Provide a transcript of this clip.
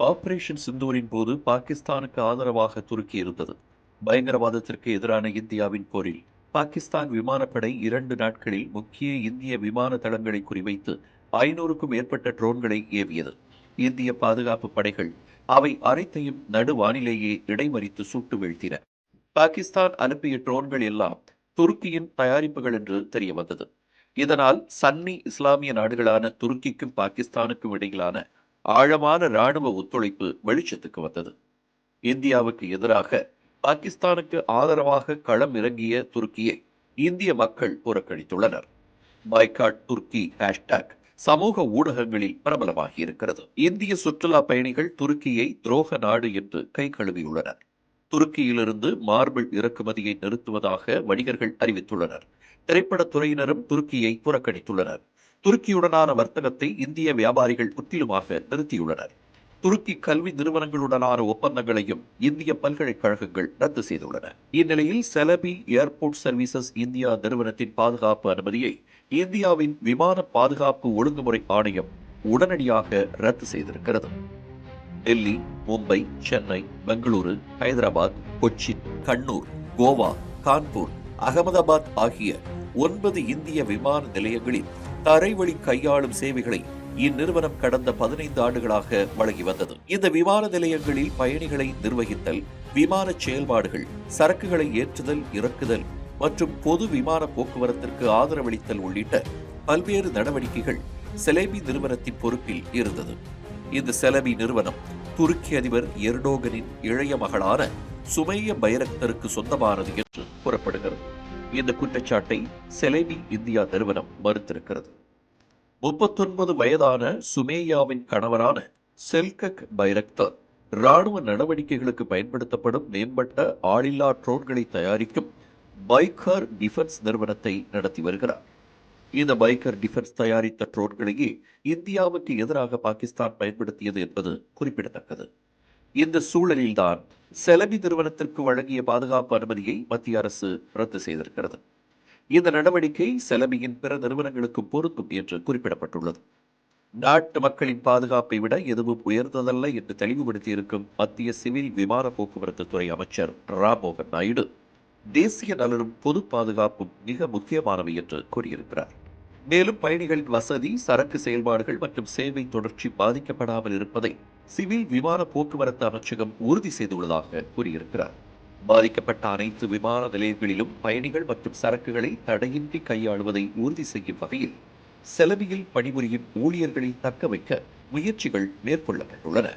Operation சிந்தூரின் போது பாகிஸ்தானுக்கு ஆதரவாக துருக்கி இருந்தது. பயங்கரவாதத்திற்கு எதிரான இந்தியாவின் போரில் பாகிஸ்தான் விமானப்படை இரண்டு நாட்களில் முக்கிய இந்திய விமான தளங்களை குறிவைத்து ஐநூறுக்கும் மேற்பட்ட ட்ரோன்களை ஏவியது. இந்திய பாதுகாப்பு படைகள் அவை அனைத்தையும் நடுவானிலேயே இடைமறித்து சுட்டு வீழ்த்தின. பாகிஸ்தான் அனுப்பிய ட்ரோன்கள் எல்லாம் துருக்கியின் தயாரிப்புகள் என்று தெரிய வந்தது இதனால் சன்னி இஸ்லாமிய நாடுகளான துருக்கிக்கும் பாகிஸ்தானுக்கும் இடையிலான ஆழமான இராணுவ ஒத்துழைப்பு வெளிச்சத்துக்கு வந்தது. இந்தியாவுக்கு எதிராக பாகிஸ்தானுக்கு ஆதரவாக களம் இறங்கிய துருக்கியை இந்திய மக்கள் புறக்கணித்துள்ளனர். பாய்காட் துருக்கி ஹேஷ்டாக் சமூக ஊடகங்களில் பிரபலமாகி இருக்கிறது இந்திய சுற்றுலா பயணிகள் துருக்கியை துரோக நாடு என்று கை கழுவியுள்ளனர். துருக்கியிலிருந்து மார்பிள் இறக்குமதியை நிறுத்துவதாக வணிகர்கள் அறிவித்துள்ளனர். திரைப்படத் துறையினரும் துருக்கியை புறக்கணித்துள்ளனர். துருக்கியுடனான வர்த்தகத்தை இந்திய வியாபாரிகள் முற்றிலுமாக நிறுத்தியுள்ளனர். துருக்கி கல்வி நிறுவனங்களுடனான ஒப்பந்தங்களையும் இந்திய பல்கலைக்கழகங்கள் ரத்து செய்துள்ளன. இந்நிலையில் செலபி ஏர்போர்ட் சர்வீசஸ் இந்தியா நிறுவனத்தின் பாதுகாப்பு அனுமதியை இந்தியாவின் விமான பாதுகாப்பு ஒழுங்குமுறை ஆணையம் உடனடியாக ரத்து செய்திருக்கிறது. டெல்லி மும்பை சென்னை பெங்களூரு ஹைதராபாத் கொச்சின் கண்ணூர் கோவா கான்பூர் அகமதாபாத் ஆகிய ஒன்பது இந்திய விமான நிலையங்களில் தரைவழி கையாளும் சேவைகளை இந்நிறுவனம் கடந்த பதினைந்து ஆண்டுகளாக வழங்கி வந்தது. இந்த விமான நிலையங்களில் பயணிகளை நிர்வகித்தல் விமான செயல்பாடுகள் சரக்குகளை ஏற்றுதல் இறக்குதல் மற்றும் பொது விமான போக்குவரத்திற்கு ஆதரவளித்தல் உள்ளிட்ட பல்வேறு நடவடிக்கைகள் செலேபி நிறுவனத்தின் பொறுப்பில் இருந்தது. இந்த செலபி நிறுவனம் துருக்கி அதிபர் எர்டோகனின் இளைய மகளான சுமைய பைரக்தருக்கு சொந்தமானது என்று கூறப்படுகிறது. இந்த குற்றச்சாட்டை செலேபி இந்தியா நிறுவனம் மறுத்திருக்கிறது. முப்பத்தொன்பது வயதான சுமேயாவின் கணவரான செல்கக் பைரக்தர் ராணுவ நடவடிக்கைகளுக்கு பயன்படுத்தப்படும் மேம்பட்ட ஆளில்லா ட்ரோன்களை தயாரிக்கும் பைக்கர் டிஃபென்ஸ் நிறுவனத்தை நடத்தி வருகிறார். இந்த பைக்கர் டிஃபென்ஸ் தயாரித்த ட்ரோன்களையே இந்தியாவுக்கு எதிராக பாகிஸ்தான் பயன்படுத்தியது என்பது குறிப்பிடத்தக்கது. இந்த சூழலில்தான் செலவி நிறுவனத்திற்கு வழங்கிய பாதுகாப்பு அனுமதியை மத்திய அரசு ரத்து செய்திருக்கிறது. இந்த நடவடிக்கை செலவியின் பிற நிறுவனங்களுக்கு பொருந்தும் என்று குறிப்பிடப்பட்டுள்ளது. நாட்டு மக்களின் பாதுகாப்பை விட எதுவும் உயர்ந்ததல்ல என்று தெளிவுபடுத்தியிருக்கும் மத்திய சிவில் விமான போக்குவரத்து துறை அமைச்சர் ராம்மோகன் நாயுடு தேசிய நலனும் பொது பாதுகாப்பும் மிக முக்கியமானவை என்று கூறியிருக்கிறார். மேலும் பயணிகளின் வசதி சரக்கு செயல்பாடுகள் மற்றும் சேவை தொடர்ச்சி பாதிக்கப்படாமல் இருப்பதை சிவில் விமான போக்குவரத்து அமைச்சகம் உறுதி செய்துள்ளதாக கூறியிருக்கிறார். பாதிக்கப்பட்ட அனைத்து விமான நிலையங்களிலும் பயணிகள் மற்றும் சரக்குகளை தடையின்றி கையாளுவதை உறுதி செய்யும் வகையில் செலவியில் பணிபுரியும் ஊழியர்களை தக்க வைக்க முயற்சிகள் மேற்கொள்ளப்பட்டுள்ளன.